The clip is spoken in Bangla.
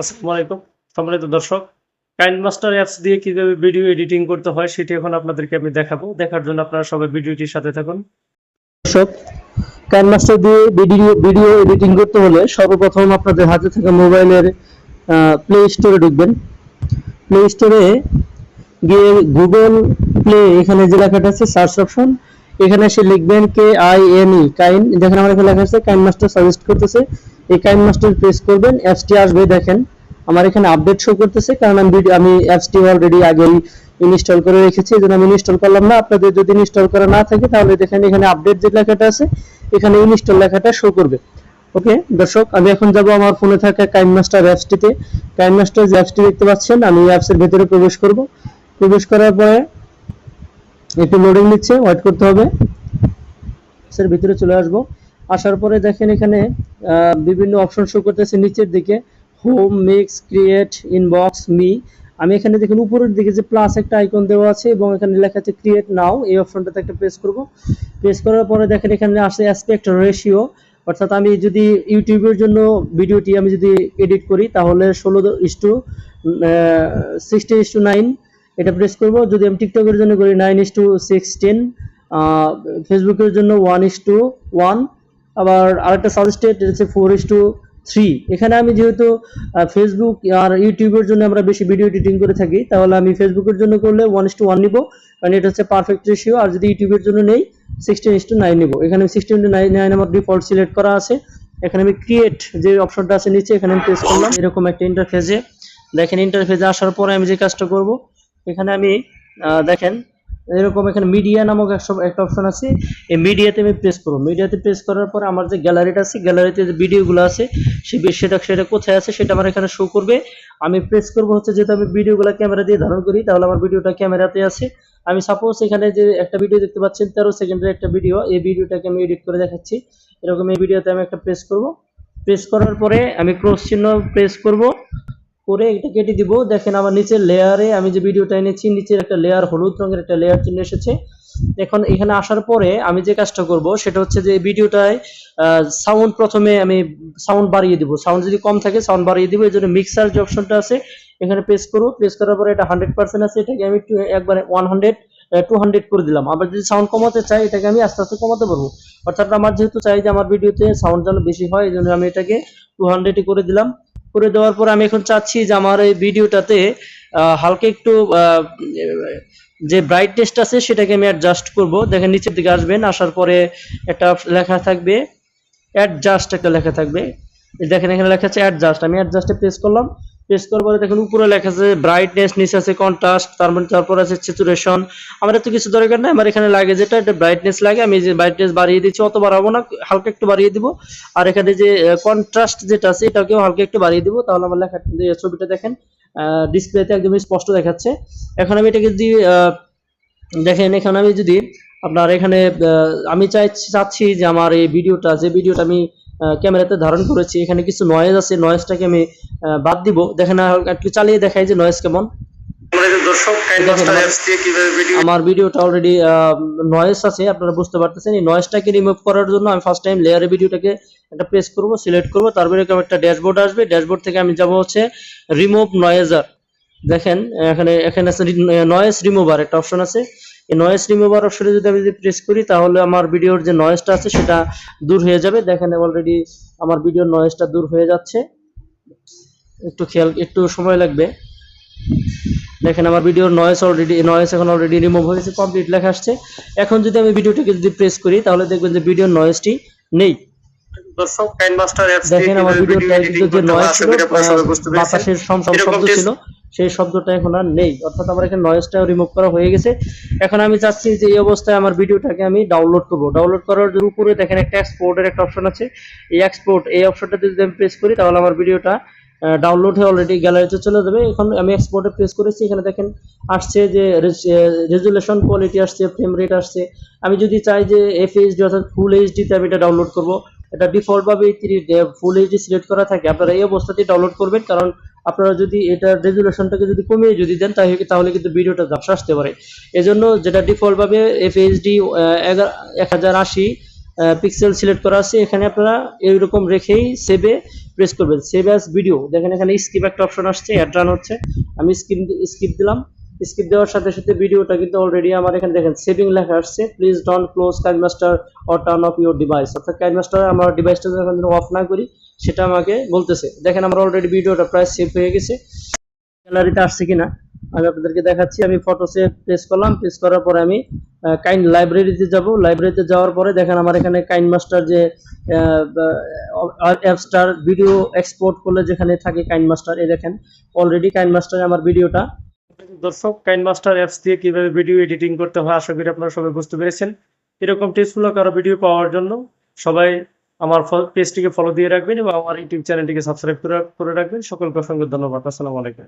আসসালামু আলাইকুম। সম্মানিত দর্শক কাইন্ড মাস্টার অ্যাপস দিয়ে কীভাবে ভিডিও এডিটিং করতে হয় সেটি এখন আপনাদেরকে আমি দেখাবো। দেখার জন্য আপনারা সবাই ভিডিওটির সাথে থাকুন। দর্শক কাইনমাস্টার দিয়ে ভিডিও ভিডিও এডিটিং করতে হলে সর্বপ্রথম আপনাদের হাতে থাকা মোবাইলের প্লে স্টোরে ঢুকবেন। প্লে স্টোরে গিয়ে গুগল প্লে এখানে যে লেখাটা আছে সার্চ অপশন এখানে এসে লিখবেন কে আই এন ই কাইন দেখেন আমার এখানে লেখা আছে কাইন মাস্টার সাজেস্ট করতেছে। এই কাইন মাস্টার প্রেস করবেন অ্যাপসটি আসবে, দেখেন। আমার এখানে আপডেট শো করতেছে, কারণ আমি আমি অ্যাপসটি অলরেডি আগেই ইনস্টল করে রেখেছি, এই জন্য আমি ইনস্টল করলাম না। আপনাদের যদি ইনস্টল করা না থাকে, তাহলে দেখেন এখানে আপডেট যে লেখাটা আছে, এখানে ইনস্টল লেখাটা শো করবে। ওকে দর্শক, আমি এখন যাব আমার ফোনে থাকা কাইন মাস্টার অ্যাপসটিতে কাইন মাস্টার যে অ্যাপসটি দেখতে পাচ্ছেন, আমি অ্যাপসের ভেতরে প্রবেশ করব। প্রবেশ করার পরে একটু লোডিং নিচ্ছে ওয়েট করতে হবে। অ্যাপসের ভিতরে চলে আসব। আসার পরে দেখেন এখানে বিভিন্ন অপশন শো করতেছে নিচের দিকে। Home mix create inbox me আমি এখানে দেখেন উপরের দিকে যে প্লাস একটা আইকন দেওয়া আছে এবং এখানে লেখা আছে ক্রিয়েট নাও এই অপশনটাতে একটা প্রেস করব। প্রেস করার পরে দেখেন এখানে আসে অ্যাসপেক্ট রেশিও অর্থাৎ আমি যদি ইউটিউবের জন্য ভিডিওটি আমি যদি এডিট করি, তাহলে ষোলো is to sixteen is to nine এটা প্রেস করব। যদি আমি টিকটকের জন্য করি নাইন ইস টু সিক্সটিন ফেসবুকের জন্য ওয়ান ইস টু ওয়ান আবার আরেকটা সাজেস্টেড হচ্ছে ফোর ইস টু থ্রি এখানে আমি যেহেতু ফেসবুক আর ইউটিউবের জন্য আমরা বেশি ভিডিও এডিটিং করে থাকি, তাহলে আমি ফেসবুকের জন্য করলে ওয়ান ইস টু ওয়ান নিবো। কারণ এটা হচ্ছে পারফেক্ট রেশিও আর যদি ইউটিউবের জন্য নেই সিক্সটিন ইস টু নাইন নিবো। এখানে সিক্সটিন টু নাইন নাইন আমার ডিফল্ট সিলেক্ট করা আছে। এখানে আমি ক্রিয়েট যে অপশনটা আছে নিচে, এখানে আমি প্রেস করলাম। এরকম একটা ইন্টারফেসে দেখেন ইন্টারফেসে আসার পরে আমি যে কাজটা করব এখানে আমি দেখেন, এরকম এখানে মিডিয়া নামক একটা- অপশন আছে। এই মিডিয়াতে আমি প্রেস করব। মিডিয়াতে প্রেস করার পর আমার যে গ্যালারিটা আছে গ্যালারিতে যে ভিডিওগুলো আছে, সে সেটা সেটা কোথায় আছে সেটা আমার এখানে শো করবে। আমি প্রেস করব হচ্ছে যেহেতু আমি ভিডিওগুলো ক্যামেরা দিয়ে ধারণ করি, তাহলে আমার ভিডিওটা ক্যামেরাতে আছে। আমি সাপোজ এখানে যে একটা ভিডিও দেখতে পাচ্ছেন, তেরো সেকেন্ডের একটা ভিডিও এই ভিডিওটাকে আমি এডিট করে দেখাচ্ছি। এরকম এই ভিডিওতে আমি একটা প্রেস করব। প্রেস করার পরে আমি ক্রস চিহ্ন প্রেস করব। করে এটা কেটে দিব। দেখেন আমার নিচের লেয়ারে আমি যে ভিডিওটা এনেছি, নিচের একটা লেয়ার হলুদ রঙের একটা লেয়ার চিহ্ন এসেছে। এখন এখানে আসার পরে আমি যে কাজটা করব, সেটা হচ্ছে যে ভিডিওটায় সাউন্ড প্রথমে আমি সাউন্ড বাড়িয়ে দিব। সাউন্ড যদি কম থাকে সাউন্ড বাড়িয়ে দিব। এই জন্য মিক্সার যে অপশনটা আছে, এখানে প্রেস করব প্রেস করার পরে এটা হান্ড্রেড পার্সেন্ট আছে। এটাকে আমি একবারে ওয়ান হান্ড্রেড টু হান্ড্রেড করে দিলাম। আবার যদি সাউন্ড কমাতে চাই, এটাকে আমি আস্তে আস্তে কমাতে পারব। অর্থাৎ আমার যেহেতু চাই যে আমার ভিডিওতে সাউন্ড যেন বেশি হয়, এই জন্য আমি এটাকে টু হান্ড্রেডই করে দিলাম। করে দেওয়ার পর আমি এখন চাচ্ছি যে আমার এই ভিডিওটাতে হালকা একটু যে ব্রাইটনেসটা আছে সেটাকে আমি অ্যাডজাস্ট করব। দেখেন নিচের দিকে আসবেন, আসার পরে একটা লেখা থাকবে অ্যাডজাস্ট একটা লেখা থাকবে। দেখেন এখানে লেখা আছে অ্যাডজাস্ট আমি অ্যাডজাস্টে প্রেস করলাম। প্রেস করার পরে দেখেন উপরে লেখা আছে ব্রাইটনেস নিচে আছে কন্ট্রাস্ট তার মানে তারপর আছে স্যাচুরেশন আমার এত কিছু দরকার নাই, আমার এখানে লাগে যেটা, এটা ব্রাইটনেস লাগে, আমি যে ব্রাইটনেস বাড়িয়ে দিচ্ছি, অত বাড়াবো না, হালকা একটু বাড়িয়ে দিব। আর এখানে যে কন্ট্রাস্ট যেটা আছে, এটাকেও হালকা একটু বাড়িয়ে দিব, তাহলে আমার লেখা ছবিটা দেখেন ডিসপ্লেতে একদম স্পষ্ট দেখাচ্ছে। এখন আমি এটাকে যদি দেখেন, এখানে আমি যদি আপনার এখানে আমি চাই, চাচ্ছি যে আমার এই ভিডিওটা যে ভিডিওটা আমি ক্যামেরাতে ধারণ করেছি। এখানে কিছু নয়েজ আছে নয়েজটাকে আমি বাদ দিব। দেখেন একটু চালিয়ে দেখাই যে নয়েজ কেমন। আমার- ভিডিওটা অলরেডি নয়েজ আছে আপনারা বুঝতে পারতেছেন। এই নয়েজটাকে রিমুভ করার জন্য আমি ফার্স্ট টাইম লেয়ারে ভিডিওটাকে একটা প্রেস করব সিলেক্ট করব। তারপরে এরকম একটা ড্যাশবোর্ড আসবে। ড্যাশবোর্ড থেকে আমি যাব হচ্ছে রিমুভ নয়েজার দেখেন এখানে এখানে আছে নয়েজ রিমুভার একটা অপশন আছে। এই নয়েজ রিমুভার অপশনে যদি আমি যদি প্রেস করি তাহলে আমার ভিডিওর যে নয়েজটা আছে সেটা দূর হয়ে যাবে। দেখেন অলরেডি আমার ভিডিওর নয়েজটা দূর হয়ে যাচ্ছে। একটু খেয়াল একটু সময় লাগবে। দেখেন আমার ভিডিওর নয়েস অলরেডি নয়েস এখন অলরেডি রিমুভ হয়েছে কমপ্লিট লেখা আসছে। এখন যদি আমি ভিডিওটাকে যদি প্রেস করি তাহলে দেখবেন যে ভিডিওর নয়েসটি নেই। দর্শক কাইন্ড মাস্টার অ্যাপস দেখেন আমার ভিডিও যে আশা ছিল বাতাসের সম সম এরকম শব্দ টেস্ট- ছিল। সেই শব্দটা এখন আর নেই। অর্থাৎ আমার এখানে নয়েজটাও রিমুভ করা হয়ে গেছে। এখন আমি চাচ্ছি যে এই অবস্থায় আমার ভিডিওটাকে আমি ডাউনলোড করব। ডাউনলোড করার উপরে দেখেন একটা এক্সপোর্টের একটা অপশন আছে। এই এক্সপোর্ট এই অপশনটাতে যদি আমি প্রেস করি, তাহলে আমার ভিডিওটা ডাউনলোড হয়ে অলরেডি গ্যালারিতে চলে যাবে। এখন আমি এক্সপোর্টে প্রেস করেছি। এখানে দেখেন আসছে যে রেজুলেশন কোয়ালিটি আসছে ফ্রেম রেট আসছে। আমি যদি চাই যে এফ এইচডি অর্থাৎ ফুল এইচডিতে আমি এটা ডাউনলোড করব। এটা ডিফল্টভাবে ফুল এইচডি সিলেক্ট করা থাকে। আপনারা এই অবস্থাতেই ডাউনলোড করবেন। কারণ আপনারা যদি এটার রেজুলেশনটাকে যদি কমিয়ে যদি দেন, তাহলে কিন্তু ভিডিওটা ঝাপসা আসতে পারে। এজন্য যেটা ডিফল্টভাবে এফএইচডি এফ এইচডি এক হাজার আশি পিক্সেল সিলেক্ট করা আছে, এখানে আপনারা এইরকম রেখেই সেভে প্রেস করবেন। সেভ অ্যাস ভিডিও দেখেন এখানে স্কিপ একটা অপশন আসছে অ্যাড রান হচ্ছে। আমি স্কিপ স্কিপ দিলাম। স্কিপ দেওয়ার সাথে সাথে ভিডিওটা কিন্তু অলরেডি আমার এখানে দেখেন সেভিং লেখা আসছে। Please don't close KineMaster or turn off your device অর্থাৎ কাইনমাস্টার আমার ডিভাইসটা যখন অফ না করি, সেটা আমাকে বলতেছে। দেখেন আমার অলরেডি ভিডিওটা প্রায় সেভ হয়ে গেছে। গ্যালারিতে আসছে কিনা? আমি আপনাদেরকে দেখাচ্ছি। আমি ফটোসে প্রেস করলাম। প্রেস করার পরে আমি কাইন লাইব্রেরিতে যাব। লাইব্রেরিতে যাওয়ার পরে দেখেন আমার এখানে কাইন মাস্টার যে অ্যাপসটার ভিডিও এক্সপোর্ট করলে যেখানে থাকে কাইন মাস্টার এই দেখেন। অলরেডি কাইন মাস্টারে আমার ভিডিওটা দর্শক কাইন মাস্টার অ্যাপস দিয়ে কীভাবে ভিডিও এডিটিং করতে হয়, আশা করি আপনারা সবাই বুঝতে পেরেছেন। এরকম টিপসগুলো কারও ভিডিও পাওয়ার জন্য সবাই আমার পেজটিকে ফলো দিয়ে রাখবেন এবং আমার ইউটিউব চ্যানেলটিকে সাবস্ক্রাইব করে রাখবেন। সকলকে অসংখ্য ধন্যবাদ। আসসালামু আলাইকুম।